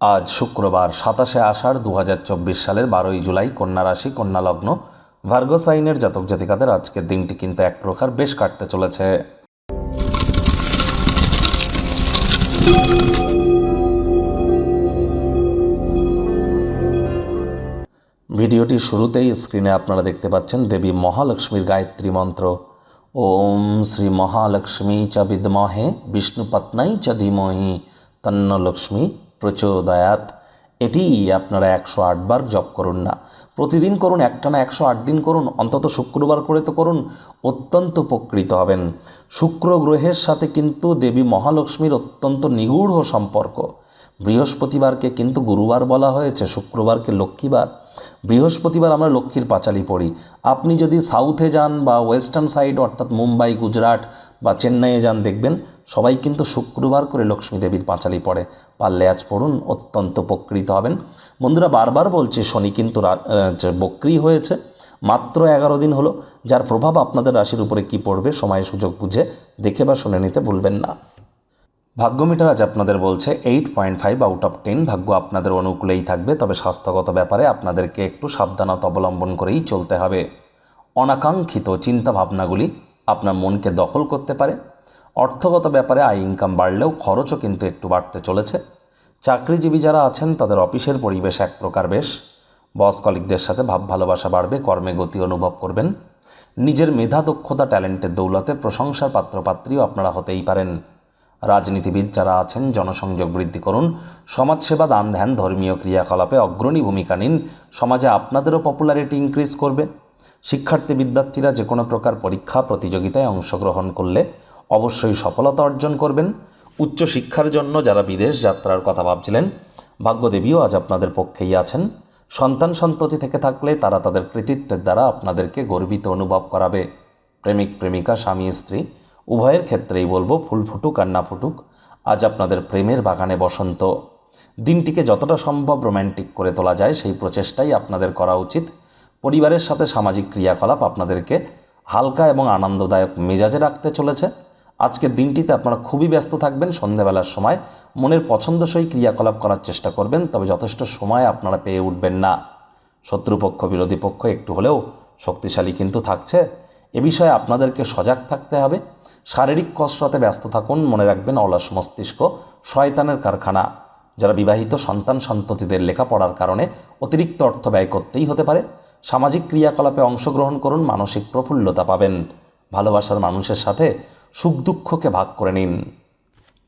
আজ শুক্রবার সাতাশে আষাঢ় দু হাজার চব্বিশ সালের বারোই জুলাই কন্যা রাশি, কন্যা লগ্ন। ভার্গো সাইনের জাতক জাতিকাদের আজকের দিনটি কিন্তু এক প্রকার বেশ কাটতে চলেছে। ভিডিওটির শুরুতেই স্ক্রিনে আপনারা দেখতে পাচ্ছেন দেবী মহালক্ষ্মীর গায়ত্রী মন্ত্র। ওম শ্রী মহালক্ষ্মী চ বিদ্মহে বিষ্ণুপত্নাই চ ধীমহি, তন্ন লক্ষ্মী প্রচোদয়াত। এটি আপনারা একশো আটবার জপ করুন না। প্রতিদিন করুন একটা না একশো আট দিন করুন, অন্তত শুক্রবার করে তো করুন, অত্যন্ত উপকৃত হবেন। শুক্র গ্রহের সাথে কিন্তু দেবী মহালক্ষ্মীর অত্যন্ত নিগূঢ় সম্পর্ক। বৃহস্পতিবারকে কিন্তু গুরুবার বলা হয়েছে, শুক্রবারকে লক্ষ্মীবার। বৃহস্পতিবার আমরা লক্ষ্মীর পাঁচালি পড়ি। আপনি যদি সাউথে যান বা ওয়েস্টার্ন সাইড, অর্থাৎ মুম্বাই, গুজরাট বা চেন্নাইয়ে যান, দেখবেন সবাই কিন্তু শুক্রবার করে লক্ষ্মী দেবীর পাঁচালি পড়ে। পারলে আজ পড়ুন, অত্যন্ত উপকৃত হবেন। বন্ধুরা, বারবার বলছি, শনি কিন্তু বক্রি হয়েছে, মাত্র এগারো দিন হলো। যার প্রভাব আপনাদের রাশির উপরে কি পড়বে, সময় সুযোগ বুঝে দেখে বা শুনে নিতে ভুলবেন না। ভাগ্যমিটার আজ আপনাদের বলছে eight point five out of ten ভাগ্য আপনাদের অনুকূলেই থাকবে, তবে স্বাস্থ্যগত ব্যাপারে আপনাদেরকে একটু সাবধানতা অবলম্বন করেই চলতে হবে। অনাকাঙ্ক্ষিত চিন্তা ভাবনাগুলি আপনার মনকে দখল করতে পারে। অর্থগত ব্যাপারে আয় ইনকাম বাড়লেও খরচও কিন্তু একটু বাড়তে চলেছে। চাকরিজীবী যারা আছেন, তাদের অফিসের পরিবেশ এক প্রকার বেশ। বস কলিকদের সাথে ভাব ভালোবাসা বাড়বে, কর্মে গতি অনুভব করবেন। নিজের মেধা, দক্ষতা, ট্যালেন্টের দৌলতে প্রশংসার পাত্রপাত্রীও আপনারা হতেই পারেন। রাজনীতিবিদ যারা আছেন, জনসংযোগ বৃদ্ধি করুন, সমাজসেবা দান ধ্যান ধর্মীয় ক্রিয়াকলাপে অগ্রণী ভূমিকা নিন, সমাজে আপনাদেরও পপুলারিটি ইনক্রিজ করবে। শিক্ষার্থী বিদ্যার্থীরা যে কোনো প্রকার পরীক্ষা, প্রতিযোগিতায় অংশগ্রহণ করলে অবশ্যই সফলতা অর্জন করবেন। উচ্চ শিক্ষার জন্য যারা বিদেশ যাত্রার কথা ভাবছিলেন, ভাগ্যদেবীও আজ আপনাদের পক্ষেই আছেন। সন্তান সন্ততি থেকে থাকলে তারা তাদের কৃতিত্বের দ্বারা আপনাদেরকে গর্বিত অনুভব করাবে। প্রেমিক, প্রেমিকা, স্বামী, স্ত্রী উভয়ের ক্ষেত্রেই বলব, ফুল ফুটুক আর না ফুটুক, আজ আপনাদের প্রেমের বাগানে বসন্ত। দিনটিকে যতটা সম্ভব রোম্যান্টিক করে তোলা যায়, সেই প্রচেষ্টাই আপনাদের করা উচিত। পরিবারের সাথে সামাজিক ক্রিয়াকলাপ আপনাদেরকে হালকা এবং আনন্দদায়ক মেজাজে রাখতে চলেছে। আজকের দিনটিতে আপনারা খুবই ব্যস্ত থাকবেন, সন্ধেবেলার সময় মনের পছন্দসই ক্রিয়াকলাপ করার চেষ্টা করবেন, তবে যথেষ্ট সময় আপনারা পেয়ে উঠবেন না। শত্রুপক্ষ, বিরোধী পক্ষ একটু হলেও শক্তিশালী কিন্তু থাকছে। এ বিষয়ে আপনাদেরকে সজাগ থাকতে হবে। শারীরিক কসরতে ব্যস্ত থাকুন, মনে রাখবেন অলস মস্তিষ্ক শয়তানের কারখানা। যারা বিবাহিত সন্তান সন্ততিদের লেখাপড়ার কারণে অতিরিক্ত অর্থ ব্যয় করতেই হতে পারে, সামাজিক ক্রিয়াকলাপে অংশগ্রহণ করুন, মানসিক প্রফুল্লতা পাবেন। ভালোবাসার মানুষের সাথে সুখ দুঃখকে ভাগ করে নিন।